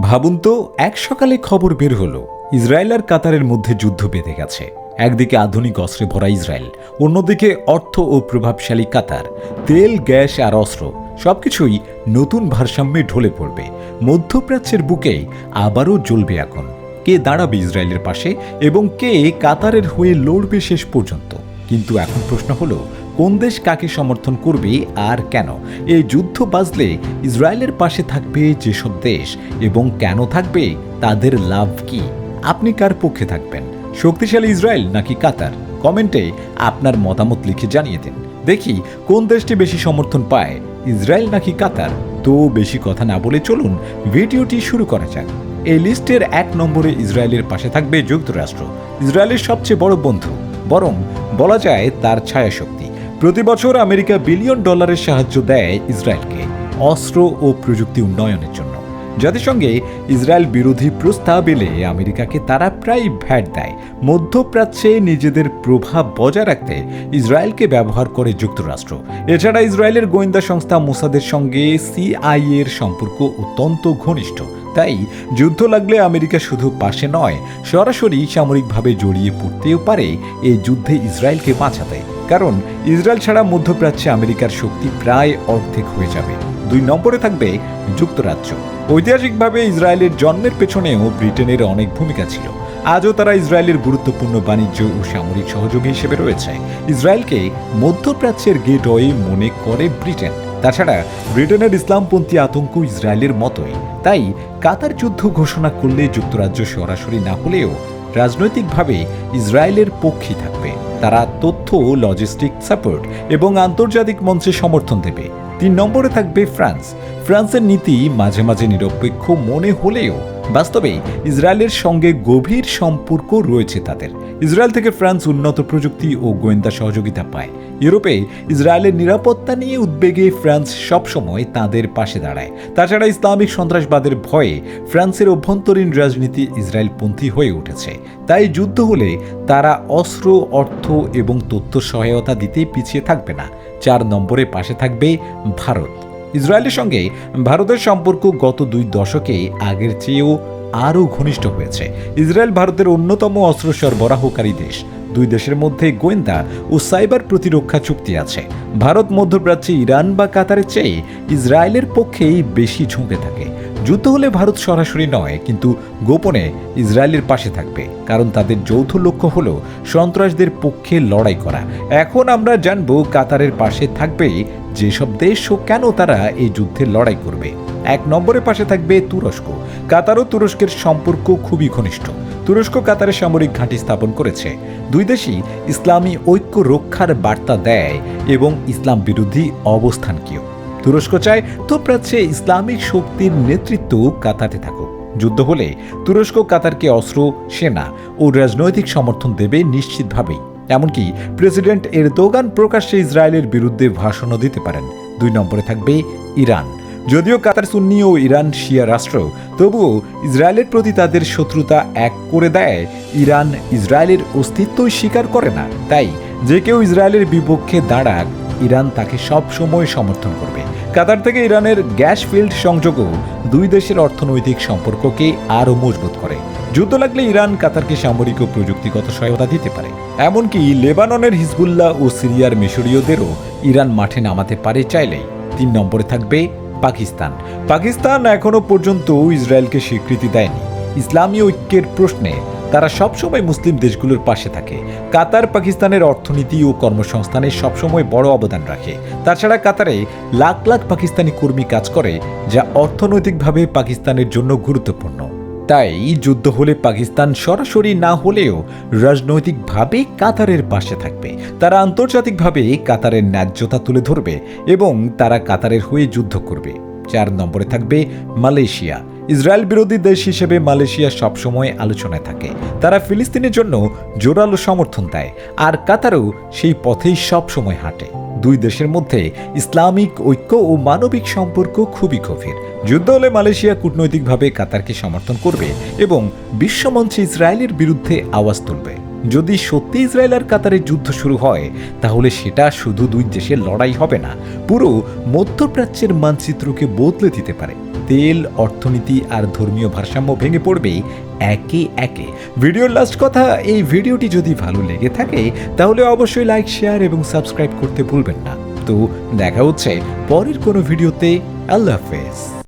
ভাবুন তো, এক সকালে খবর বের হলো। ইসরায়েল আর কাতারের মধ্যে যুদ্ধ বেঁধে গেছে। একদিকে আধুনিক অস্ত্রে ভরা ইসরায়েল, অন্যদিকে অর্থ ও প্রভাবশালী কাতার। তেল, গ্যাস আর অস্ত্র সবকিছুই নতুন ভারসাম্যে ঢলে পড়বে। মধ্যপ্রাচ্যের বুকে আবারও জ্বলবে এখন। কে দাঁড়াবে ইসরায়েলের পাশে এবং কে কাতারের হয়ে লড়বে শেষ পর্যন্ত? কিন্তু এখন প্রশ্ন হলো কোন দেশ কাকে সমর্থন করবে আর কেন? এই যুদ্ধ বাজলে ইসরায়েলের পাশে থাকবে যেসব দেশ এবং কেন থাকবে, তাদের লাভ কি? আপনি কার পক্ষে থাকবেন? শক্তিশালী ইসরায়েল নাকি কাতার? কমেন্টে আপনার মতামত লিখে জানিয়ে দিন। দেখি কোন দেশটি বেশি সমর্থন পায়, ইসরায়েল নাকি কাতার? তো বেশি কথা না বলে চলুন ভিডিওটি শুরু করা যাক। এই লিস্টের এক নম্বরে ইসরায়েলের পাশে থাকবে যুক্তরাষ্ট্র, ইসরায়েলের সবচেয়ে বড় বন্ধু। বরং বলা যায় তার ছায়াশক্তি। প্রতি বছর আমেরিকা বিলিয়ন ডলারের সাহায্য দেয় ইসরায়েলকে অস্ত্র ও প্রযুক্তি উন্নয়নের জন্য। জাতিসংঘে ইসরায়েল বিরোধী প্রস্তাব এলে আমেরিকাকে তারা প্রায় ভ্যাট দেয়। মধ্যপ্রাচ্যে নিজেদের প্রভাব বজায় রাখতে ইসরায়েলকে ব্যবহার করে যুক্তরাষ্ট্র। এছাড়া ইসরায়েলের গোয়েন্দা সংস্থা মোসাদের সঙ্গে সিআইএ এর সম্পর্ক অত্যন্ত ঘনিষ্ঠ। তাই যুদ্ধ লাগলে আমেরিকা শুধু পাশে নয়, সরাসরি সামরিকভাবে জড়িয়ে পড়তেও পারে এই যুদ্ধে ইসরায়েলকে বাঁচাতে। কারণ ইসরায়েল ছাড়া মধ্যপ্রাচ্যে আমেরিকার শক্তি প্রায় অর্ধেক হয়ে যাবে। দুই নম্বরে থাকবে যুক্তরাজ্য। ঐতিহাসিকভাবে ইসরায়েলের জন্মের পেছনেও ব্রিটেনের অনেক ভূমিকা ছিল। আজও তারা ইসরায়েলের গুরুত্বপূর্ণ বাণিজ্য ও সামরিক সহযোগী হিসেবে রয়েছে। ইসরায়েলকে মধ্যপ্রাচ্যের গেটওয়ে মনে করে ব্রিটেন। তাছাড়া ব্রিটেনের ইসলামপন্থী আতঙ্ক ইসরায়েলের মতোই। তাই কাতার যুদ্ধ ঘোষণা করলে যুক্তরাজ্য সরাসরি না হলেও রাজনৈতিকভাবে ইসরায়েলের পক্ষে থাকবে। তারা তথ্য লজিস্টিক সাপোর্ট এবং আন্তর্জাতিক মঞ্চে সমর্থন দেবে। তিন নম্বরে থাকবে ফ্রান্স। ফ্রান্সের নীতি মাঝে মাঝে নিরপেক্ষ মনে হলেও বাস্তবে ইসরায়েলের সঙ্গে গভীর সম্পর্ক রয়েছে তাদের। ইসরায়েল থেকে ফ্রান্স উন্নত প্রযুক্তি ও গোয়েন্দা সহযোগিতা পায়। ইউরোপে ইসরায়েলের নিরাপত্তা নিয়ে উদ্বেগে ফ্রান্স সবসময় তাদের পাশে দাঁড়ায়। তাছাড়া ইসলামিক সন্ত্রাসবাদের ভয়ে ফ্রান্সের অভ্যন্তরীণ রাজনীতি ইসরায়েলপন্থী হয়ে উঠেছে। তাই যুদ্ধ হলে তারা অস্ত্র, অর্থ এবং তথ্য সহায়তা দিতে পিছিয়ে থাকবে না। চার নম্বরে পাশে থাকবে ভারত। ইসরায়েলের সঙ্গে ভারতের সম্পর্ক গত দুই দশকে আগের চেয়েও আরও ঘনিষ্ঠ হয়েছে। ইসরায়েল ভারতের অন্যতম অস্ত্র সরবরাহকারী দেশ। দুই দেশের মধ্যে গোয়েন্দা ও সাইবার প্রতিরক্ষা চুক্তি আছে। ভারত মধ্যপ্রাচ্যে ইরান বা কাতারের চেয়ে ইসরায়েলের পক্ষেই বেশি ঝুঁকে থাকে। যুদ্ধ হলে ভারত সরাসরি নয়, কিন্তু গোপনে ইসরায়েলের পাশে থাকবে। কারণ তাদের যৌথ লক্ষ্য হল সন্ত্রাসদের পক্ষে লড়াই করা। এখন আমরা জানব কাতারের পাশে থাকবে যেসব দেশ ও কেন তারা এই যুদ্ধে লড়াই করবে। এক নম্বরের পাশে থাকবে তুরস্ক। কাতার ও তুরস্কের সম্পর্ক খুবই ঘনিষ্ঠ। তুরস্ক কাতারে সামরিক ঘাঁটি স্থাপন করেছে। দুই দেশই ইসলামী ঐক্য রক্ষার বার্তা দেয় এবং ইসলাম বিরোধী অবস্থানকেও তুরস্ক চায় প্রাচ্যে ইসলামিক শক্তির নেতৃত্ব কাতারে থাকুক। যুদ্ধ হলে তুরস্ক কাতারকে অস্ত্র, সেনা ও রাজনৈতিক সমর্থন দেবে নিশ্চিতভাবেই। এমনকি প্রেসিডেন্ট এরদোগান প্রকাশ্যে ইসরায়েলের বিরুদ্ধে ভাষণও দিতে পারেন। দুই নম্বরে থাকবে ইরান। যদিও কাতার সুন্নি ও ইরান শিয়া রাষ্ট্র, তবুও ইসরায়েলের প্রতি তাদের শত্রুতা এক করে দেয়, ইরান ইসরায়েলের অস্তিত্বই স্বীকার করে না। তাই যে কেউ ইসরায়েলের বিপক্ষে দাঁড়াক ইরান তাকে সব সময় সমর্থন করবে। কাতার থেকে ইরানের গ্যাস ফিল্ড সংযোগও দুই দেশের অর্থনৈতিক সম্পর্ককে আরও মজবুত করে। যুদ্ধ লাগলে ইরান কাতারকে সামরিক ও প্রযুক্তিগত সহায়তা দিতে পারে। এমনকি লেবাননের হিজবুল্লাহ ও সিরিয়ার মিশরীয়দেরও ইরান মাঠে নামাতে পারে চাইলেই। তিন নম্বরে থাকবে পাকিস্তান। পাকিস্তান এখনও পর্যন্ত ইসরায়েলকে স্বীকৃতি দেয়নি। ইসলামী ঐক্যের প্রশ্নে তারা সবসময় মুসলিম দেশগুলোর পাশে থাকে। কাতার পাকিস্তানের অর্থনীতি ও কর্মসংস্থানে সবসময় বড় অবদান রাখে। তাছাড়া কাতারে লাখ লাখ পাকিস্তানি কর্মী কাজ করে, যা অর্থনৈতিকভাবে পাকিস্তানের জন্য গুরুত্বপূর্ণ। তাই যুদ্ধ হলে পাকিস্তান সরাসরি না হলেও রাজনৈতিকভাবে কাতারের পাশে থাকবে। তারা আন্তর্জাতিকভাবে কাতারের ন্যায্যতা তুলে ধরবে এবং তারা কাতারের হয়ে যুদ্ধ করবে। চার নম্বরে থাকবে মালয়েশিয়া। ইসরায়েল বিরোধী দেশ হিসেবে মালয়েশিয়া সবসময় আলোচনায় থাকে। তারা ফিলিস্তিনের জন্য জোরালো সমর্থন দেয়, আর কাতারও সেই পথেই সবসময় হাঁটে। দুই দেশের মধ্যে ইসলামিক ঐক্য ও মানবিক সম্পর্ক খুবই গভীর। যুদ্ধ হলে মালয়েশিয়া কূটনৈতিকভাবে কাতারকে সমর্থন করবে এবং বিশ্বমঞ্চে ইসরায়েলের বিরুদ্ধে আওয়াজ তুলবে। যদি সত্যি ইসরায়েল আর কাতারের যুদ্ধ শুরু হয়, তাহলে সেটা শুধু দুই দেশের লড়াই হবে না, পুরো মধ্যপ্রাচ্যের মানচিত্রকে বদলে দিতে পারে। তেল, অর্থনীতি আর ধর্মীয় ভারসাম্য ভেঙে পড়বে একে একে। ভিডিওর লাস্ট কথা, এই ভিডিওটি যদি ভালো লেগে থাকে, তাহলে অবশ্যই লাইক শেয়ার এবং সাবস্ক্রাইব করতে ভুলবেন না। তো দেখা হচ্ছে পরের কোনো ভিডিওতে। আল্লাহ হাফেজ।